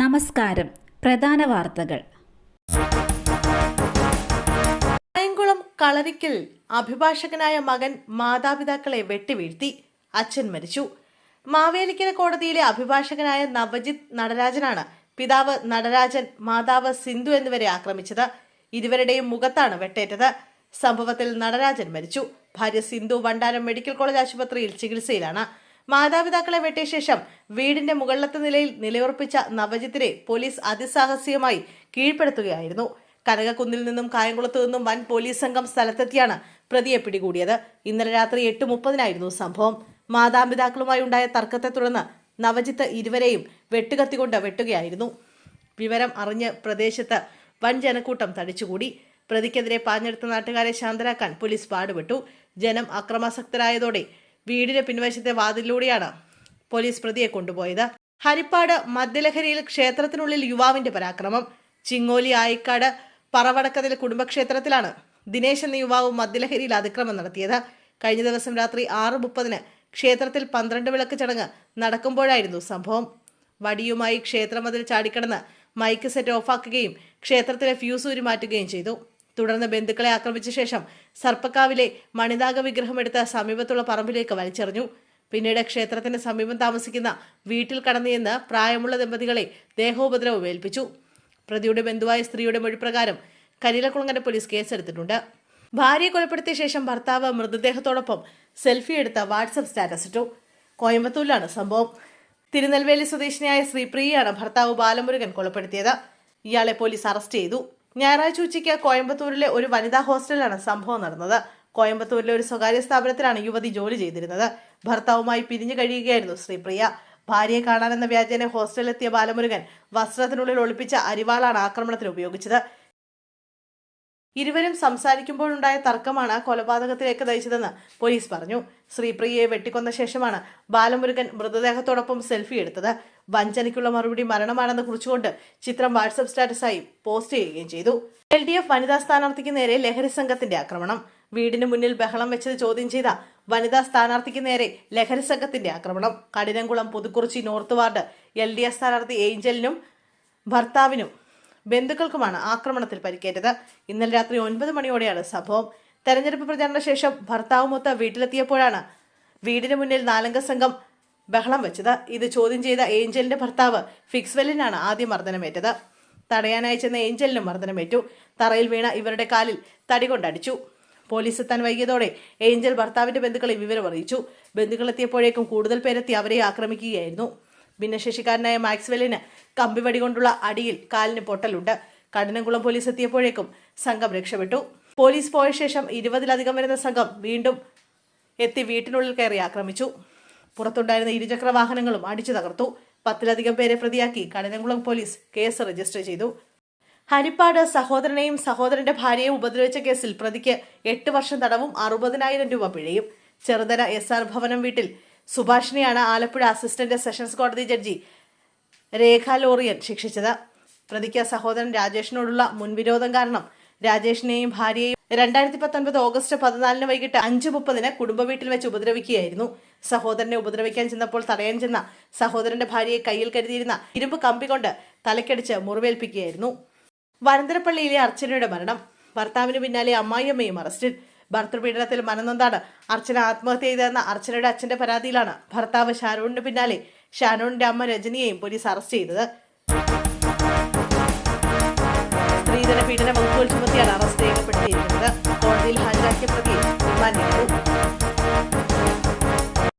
നമസ്കാരം. പ്രധാന വാർത്തകൾ. കായംകുളം കളരിക്കൽ അഭിഭാഷകനായ മകൻ മാതാപിതാക്കളെ വെട്ടിവീഴ്ത്തി. അച്ഛൻ മരിച്ചു. മാവേലിക്കര കോടതിയിലെ അഭിഭാഷകനായ നവജിത് നടരാജനാണ് പിതാവ് നടരാജൻ മാതാവ് സിന്ധു എന്നിവരെ ആക്രമിച്ചത്. ഇരുവരുടെയും മുഖത്താണ് വെട്ടേറ്റത്. സംഭവത്തിൽ നടരാജൻ മരിച്ചു. ഭാര്യ സിന്ധു വണ്ടാനം മെഡിക്കൽ കോളേജ് ആശുപത്രിയിൽ ചികിത്സയിലാണ്. മാതാപിതാക്കളെ വെട്ടിയ ശേഷം വീടിന്റെ മുകളിലത്തെ നിലയിൽ നിലയുറപ്പിച്ച നവജിത്തിനെ പോലീസ് അതിസാഹസികമായി കീഴ്പ്പെടുത്തുകയായിരുന്നു. കനകക്കുന്നിൽ നിന്നും കായംകുളത്തു നിന്നും വൻ പോലീസ് സംഘം സ്ഥലത്തെത്തിയാണ് പ്രതിയെ പിടികൂടിയത്. ഇന്നലെ രാത്രി എട്ട് മുപ്പതിനായിരുന്നു സംഭവം. മാതാപിതാക്കളുമായി ഉണ്ടായ തർക്കത്തെ തുടർന്ന് നവജിത്ത് ഇരുവരെയും വെട്ടുകത്തിക്കൊണ്ട് വെട്ടുകയായിരുന്നു. വിവരം അറിഞ്ഞ് പ്രദേശത്ത് വൻ ജനക്കൂട്ടം തടിച്ചുകൂടി. പ്രതിക്കെതിരെ പാഞ്ഞെടുത്ത നാട്ടുകാരെ ശാന്തരാക്കാൻ പോലീസ് പാടുപെട്ടു. ജനം അക്രമാസക്തരായതോടെ വീടിന് പിൻവശത്തെ വാതിലിലൂടെയാണ് പോലീസ് പ്രതിയെ കൊണ്ടുപോയത്. ഹരിപ്പാട് മദ്യലഹരിയിൽ ക്ഷേത്രത്തിനുള്ളിൽ യുവാവിന്റെ പരാക്രമം. ചിങ്ങോലി ആയിക്കാട് പറവടക്കതിൽ കുടുംബക്ഷേത്രത്തിലാണ് ദിനേശ് എന്ന യുവാവ് മദ്യലഹരിയിൽ അതിക്രമം നടത്തിയത്. കഴിഞ്ഞ ദിവസം രാത്രി ആറ് മുപ്പതിന് ക്ഷേത്രത്തിൽ പന്ത്രണ്ട് വിളക്ക് ചടങ്ങ് നടക്കുമ്പോഴായിരുന്നു സംഭവം. വടിയുമായി ക്ഷേത്രമതിൽ ചാടിക്കടന്ന് മൈക്ക് സെറ്റ് ഓഫാക്കുകയും ക്ഷേത്രത്തിലെ ഫ്യൂസ് ഊരി മാറ്റുകയും ചെയ്തു. തുടർന്ന് ബന്ധുക്കളെ ആക്രമിച്ച ശേഷം സർപ്പക്കാവിലെ മണിനാഗ വിഗ്രഹം എടുത്ത് സമീപത്തുള്ള പറമ്പിലേക്ക് വലിച്ചെറിഞ്ഞു. പിന്നീട് ക്ഷേത്രത്തിന് സമീപം താമസിക്കുന്ന വീട്ടിൽ കടന്നിയെന്ന് പ്രായമുള്ള ദമ്പതികളെ ദേഹോപദ്രവം ഏൽപ്പിച്ചു. പ്രതിയുടെ ബന്ധുവായ സ്ത്രീയുടെ മൊഴിപ്രകാരം കരിലക്കുളങ്ങര പോലീസ് കേസെടുത്തിട്ടുണ്ട്. ഭാര്യയെ കൊലപ്പെടുത്തിയ ശേഷം ഭർത്താവ് മൃതദേഹത്തോടൊപ്പം സെൽഫി എടുത്ത വാട്സപ്പ് സ്റ്റാറ്റസ് ഇട്ടു. കോയമ്പത്തൂരിലാണ് സംഭവം. തിരുനെൽവേലി സ്വദേശിനിയായ ശ്രീപ്രിയയാണ് ഭർത്താവ് ബാലമുരുകൻ കൊലപ്പെടുത്തിയത്. ഇയാളെ പോലീസ് അറസ്റ്റ് ചെയ്തു. ഞായറാഴ്ച ഉച്ചയ്ക്ക് കോയമ്പത്തൂരിലെ ഒരു വനിതാ ഹോസ്റ്റലിലാണ് സംഭവം നടന്നത്. കോയമ്പത്തൂരിലെ ഒരു സ്വകാര്യ സ്ഥാപനത്തിലാണ് യുവതി ജോലി ചെയ്തിരുന്നത്. ഭർത്താവുമായി പിരിഞ്ഞു കഴിയുകയായിരുന്നു ശ്രീപ്രിയ. ഭാര്യയെ കാണാനെന്ന വ്യാജേന ഹോസ്റ്റലിലെത്തിയ ബാലമുരുകൻ വസ്ത്രത്തിനുള്ളിൽ ഒളിപ്പിച്ച അരിവാളാണ് ആക്രമണത്തിന് ഉപയോഗിച്ചത്. ഇരുവരും സംസാരിക്കുമ്പോഴുണ്ടായ തർക്കമാണ് കൊലപാതകത്തിലേക്ക് നയിച്ചതെന്ന് പോലീസ് പറഞ്ഞു. ശ്രീപ്രിയയെ വെട്ടിക്കൊന്ന ശേഷമാണ് ബാലമുരുകൻ മൃതദേഹത്തോടൊപ്പം സെൽഫി എടുത്തത്. വഞ്ചനയ്ക്കുള്ള മറുപടി മരണമാണെന്ന് കുറിച്ചുകൊണ്ട് ചിത്രം വാട്സപ്പ് സ്റ്റാറ്റസായി പോസ്റ്റ് ചെയ്യുകയും ചെയ്തു. എൽ ഡി എഫ് വനിതാ സ്ഥാനാർത്ഥിക്ക് നേരെ ലഹരി സംഘത്തിന്റെ ആക്രമണം. വീടിന് മുന്നിൽ ബഹളം വെച്ചത് ചോദ്യം ചെയ്ത വനിതാ സ്ഥാനാർത്ഥിക്ക് നേരെ ലഹരി സംഘത്തിന്റെ ആക്രമണം. Kadinamkulam Puthukurichi north ward L D F സ്ഥാനാർത്ഥി ഏഞ്ചലിനും ഭർത്താവിനും ബന്ധുക്കൾക്കുമാണ് ആക്രമണത്തിൽ പരിക്കേറ്റത്. ഇന്നലെ രാത്രി ഒൻപത് മണിയോടെയാണ് സംഭവം. തെരഞ്ഞെടുപ്പ് പ്രചാരണ ശേഷം ഭർത്താവുമൊത്ത് വീട്ടിലെത്തിയപ്പോഴാണ് വീടിന് മുന്നിൽ നാലംഗ സംഘം ബഹളം വെച്ചത്. ഇത് ചോദ്യം ചെയ്ത ഏഞ്ചലിന്റെ ഭർത്താവ് ഫിക്സ്വെല്ലിനാണ് ആദ്യം മർദ്ദനമേറ്റത്. തടയാനായി ചെന്ന ഏഞ്ചലിനും മർദ്ദനമേറ്റു. തറയിൽ വീണ ഇവരുടെ കാലിൽ തടി കൊണ്ടടിച്ചു. പോലീസ് എത്താൻ വൈകിയതോടെ ഏഞ്ചൽ ഭർത്താവിന്റെ ബന്ധുക്കളെ വിവരം അറിയിച്ചു ബന്ധുക്കളെത്തിയപ്പോഴേക്കും കൂടുതൽ പേരെത്തി അവരെ ആക്രമിക്കുകയായിരുന്നു. ഭിന്നശേഷിക്കാരനായ മാക്സ്വെല്ലിന് കമ്പിവടി കൊണ്ടുള്ള അടിയിൽ കാലിന് പൊട്ടലുണ്ട്. കഠിനംകുളം പോലീസ് എത്തിയപ്പോഴേക്കും സംഘം രക്ഷപ്പെട്ടു. പോലീസ് പോയ ശേഷം ഇരുപതിലധികം വരുന്ന സംഘം വീണ്ടും എത്തി വീട്ടിനുള്ളിൽ കയറി ആക്രമിച്ചു. പുറത്തുണ്ടായിരുന്ന ഇരുചക്ര വാഹനങ്ങളും അടിച്ചു തകർത്തു. പത്തിലധികം പേരെ പ്രതിയാക്കി കഠിനംകുളം പോലീസ് കേസ് രജിസ്റ്റർ ചെയ്തു. ഹരിപ്പാട് സഹോദരനെയും സഹോദരന്റെ ഭാര്യയും ഉപദ്രവിച്ച കേസിൽ പ്രതിക്ക് എട്ട് വർഷം തടവും അറുപതിനായിരം രൂപ പിഴയും. ചെറുതല എസ് ആർ ഭവനം വീട്ടിൽ സുഭാഷിനെയാണ് ആലപ്പുഴ അസിസ്റ്റന്റ് സെഷൻസ് കോടതി ജഡ്ജി രേഖ ലോറിയൻ ശിക്ഷിച്ചത്. പ്രതിക്ക് സഹോദരൻ രാജേഷിനോടുള്ള മുൻവിരോധം കാരണം രാജേഷിനെയും ഭാര്യയെയും രണ്ടായിരത്തി പത്തൊൻപത് ഓഗസ്റ്റ് പതിനാലിന് വൈകിട്ട് അഞ്ചു മുപ്പതിന് കുടുംബ വീട്ടിൽ വെച്ച് ഉപദ്രവിക്കുകയായിരുന്നു. സഹോദരനെ ഉപദ്രവിക്കാൻ ചെന്നപ്പോൾ തടയാൻ ചെന്ന സഹോദരന്റെ ഭാര്യയെ കയ്യിൽ കരുതിയിരുന്ന ഇരുമ്പ് കമ്പി കൊണ്ട് തലക്കടിച്ച് മുറിവേൽപ്പിക്കുകയായിരുന്നു. വനന്തരപ്പള്ളിയിലെ അർച്ചനയുടെ മരണം. ഭർത്താവിന് പിന്നാലെ അമ്മായിയമ്മയും അറസ്റ്റിൽ. ഭർത്തൃപീഡനത്തിൽ മനനൊന്താണ്. അർച്ചന ആത്മഹത്യ ചെയ്തതെന്ന അർച്ചനയുടെ അച്ഛന്റെ പരാതിയിലാണ്. ഭർത്താവ് ഷാനോണിന് പിന്നാലെ ഷാനോണിന്റെ അമ്മ രജനിയെയും പോലീസ് അറസ്റ്റ് ചെയ്തത്. സ്ത്രീധന പീഡന വകുപ്പുകൾ ചുമത്തിയാണ് അറസ്റ്റ് രേഖപ്പെടുത്തിയിരിക്കുന്നത് കോടതിയിൽ ഹാജരാക്കിയ റിമാൻഡ് ചെയ്തു